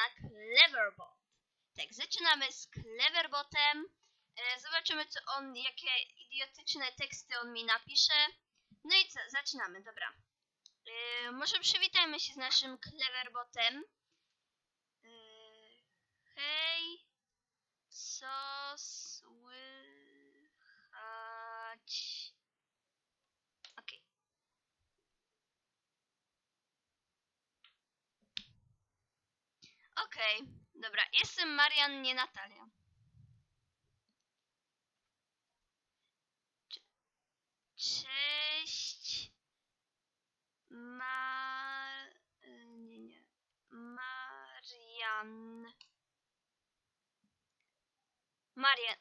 na Cleverbot. Tak, zaczynamy z Cleverbotem. E, zobaczymy, co on, jakie idiotyczne teksty on mi napisze. No i co, zaczynamy, dobra. E, może przywitajmy się z naszym Cleverbotem. E, hej, co słychać? Okej. Okej, dobra. Jestem Marian, nie Natalia. Cze- Cześć. Ma... Nie, nie. Marian. Marian.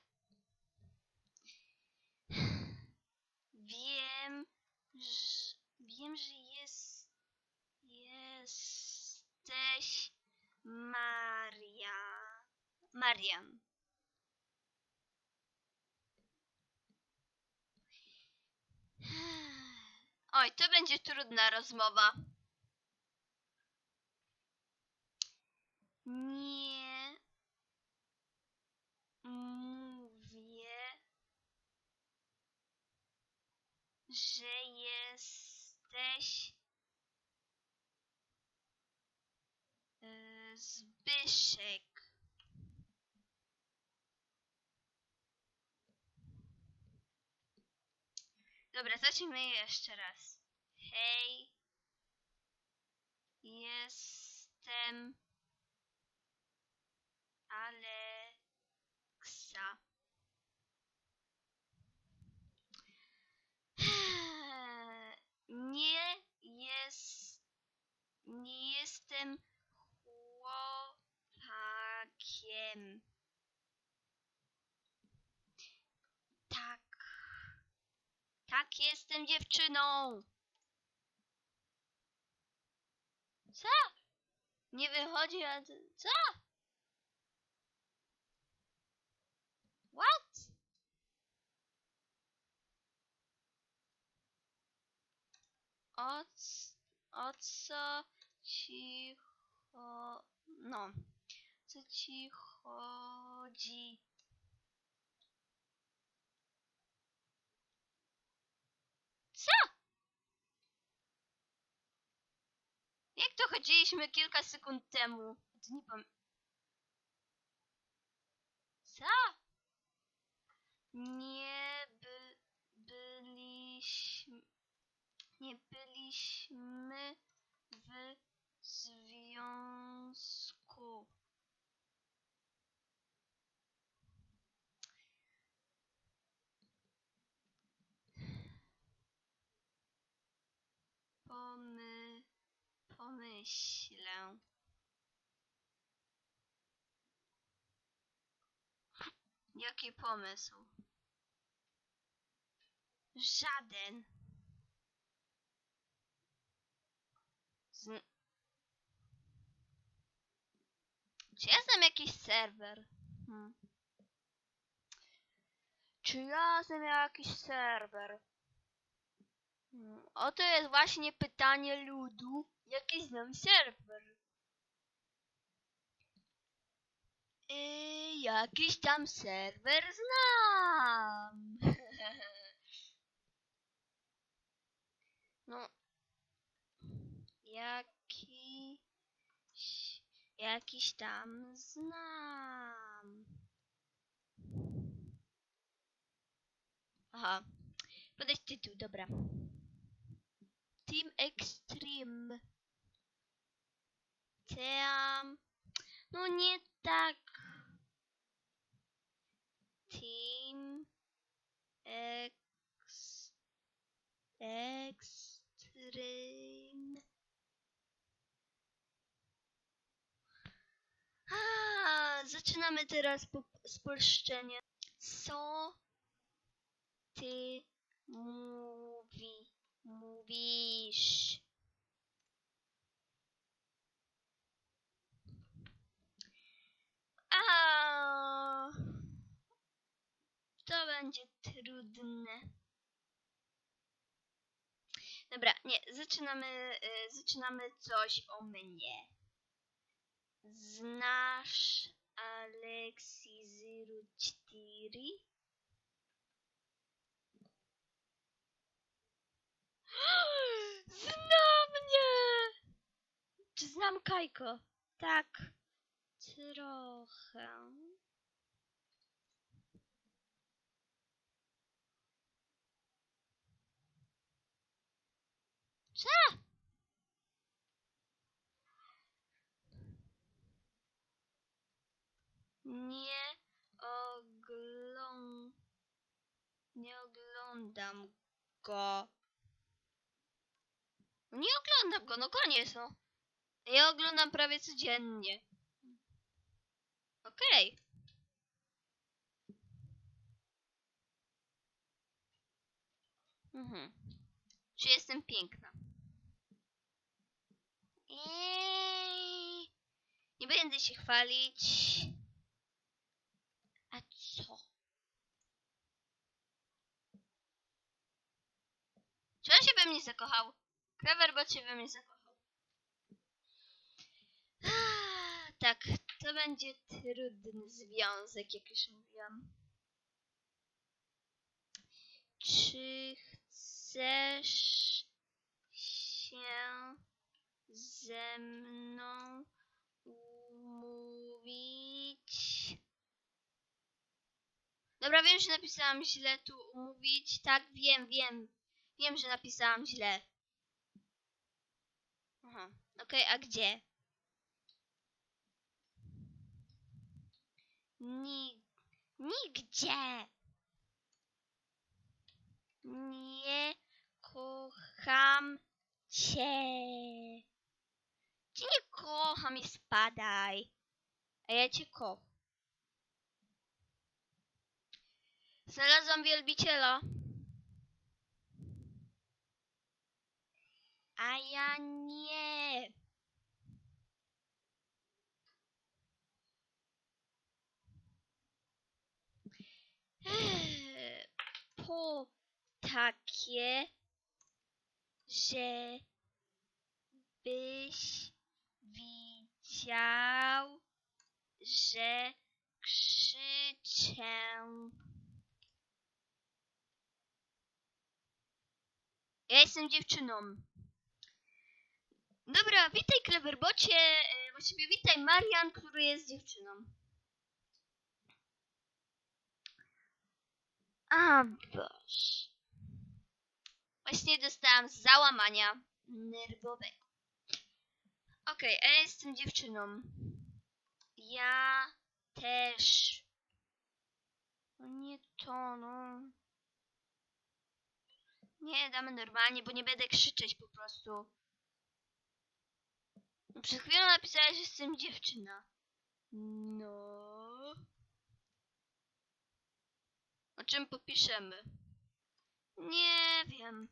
Wiem, że... Wiem, że Maria. Marian. Oj, to będzie trudna rozmowa. Nie mówię, że jesteś Zbyszek. Dobra, zacznijmy jeszcze raz. Hej. Jestem Aleksa. Nie jest. Nie jestem chłopakiem. Tak. Jestem dziewczyną. Co? Nie wychodzi, a co? What? O, o co ci cho... No. Co ci chodzi? Co? Jak to chodziliśmy kilka sekund temu? To nie pam... Co? Nie by... byliśmy... Nie byliśmy Pomyślę. Jaki pomysł? Żaden. Z... Czy ja znam jakiś serwer? Hmm. Czy ja znam jakiś serwer? Hmm. Oto jest właśnie pytanie ludu. Jaki znam serwer? Yy, jakiś tam serwer znam. no. Jakiś... Jakiś tam znam. Aha. Podać tytuł, dobra. Team Extreme. Team... No nie tak. Team... Ex... Extreme... A, zaczynamy teraz po spolszczenie. Co ty mówi, mówisz? To będzie trudne. Dobra, nie, zaczynamy, y, zaczynamy coś o mnie. Znasz Aleksi 04? Znam mnie! Czy znam Kajko? Tak, trochę. Co? Nie. Nie oglądam go. Nie oglądam go, no koniec, no. Ja oglądam prawie codziennie. Okej. Mhm. Czy jestem piękna? Eee, nie będę się chwalić. A co? Czy on się we mnie zakochał? Cleverbot się we mnie zakochał. Ah, Tak, to będzie trudny związek, jak już mówiłam. Czy chcesz się ze mną umówić? Dobra, wiem, że napisałam źle tu umówić. Tak, wiem, wiem. Wiem, że napisałam źle. Aha, okej, a gdzie? Ni nigdzie. Nie kocham cię. Cię nie kocham i spadaj. A ja cię kocham. Znalazłam wielbiciela. A ja nie. Po takie, że byś widział, że krzyczę. Ja jestem dziewczyną. Dobra, witaj Cleverbocie. e, Właściwie witaj Marian, który jest dziewczyną. A boż. Właśnie dostałam załamania nerwowego. Okej, a ja jestem dziewczyną. Ja też. No nie to, no. Nie, damy normalnie, bo nie będę krzyczeć po prostu. Przed chwilą napisałeś, że jestem dziewczyna. No. O czym popiszemy? Nie wiem.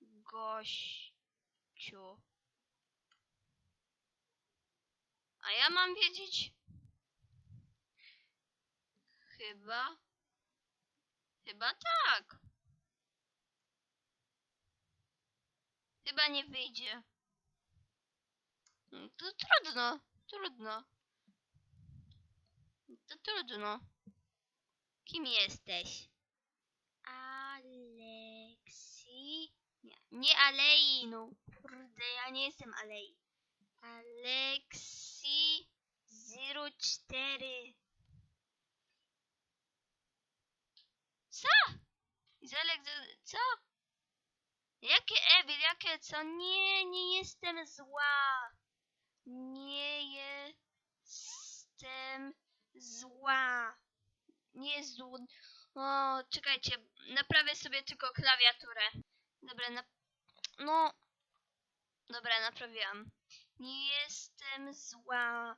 Gościu. A ja mam wiedzieć? Chyba. Chyba tak. Chyba nie wyjdzie. To trudno, trudno. To trudno. Kim jesteś? Aleksi. Nie, nie Alei, no. Kurde, ja nie jestem Alei. Aleksi 04. Co? Izolek, co? Jakie Evil, jakie co? Nie, nie jestem zła. Nie jestem zła. Nie jest zły. O, czekajcie, naprawię sobie tylko klawiaturę. Dobra, na... no. Dobra, naprawiłam. Nie jestem zła.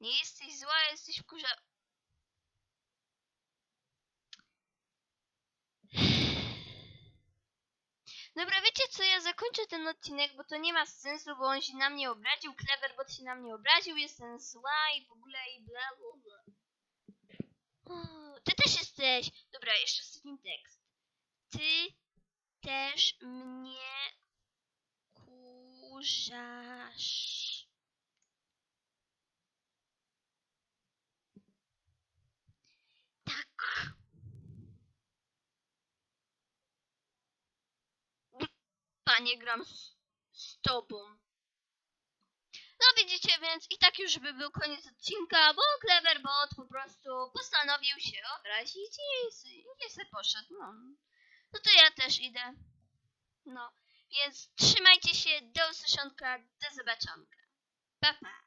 Nie jesteś zła, jesteś wkurza... Dobra, wiecie co, ja zakończę ten odcinek, bo to nie ma sensu, bo on się na mnie obraził, Cleverbot się na mnie obraził, jestem zła i w ogóle i bla bla bla. Ty też jesteś! Dobra, jeszcze ostatni tekst. Ty też mnie możesz. Tak. Panie, gram z, z tobą. No widzicie, więc i tak już by był koniec odcinka, bo Cleverbot po prostu postanowił się obrazić i, i se poszedł. No. no to ja też idę. No, więc trzymajcie się, do usłyszonka, do zobaczonka. Pa, pa.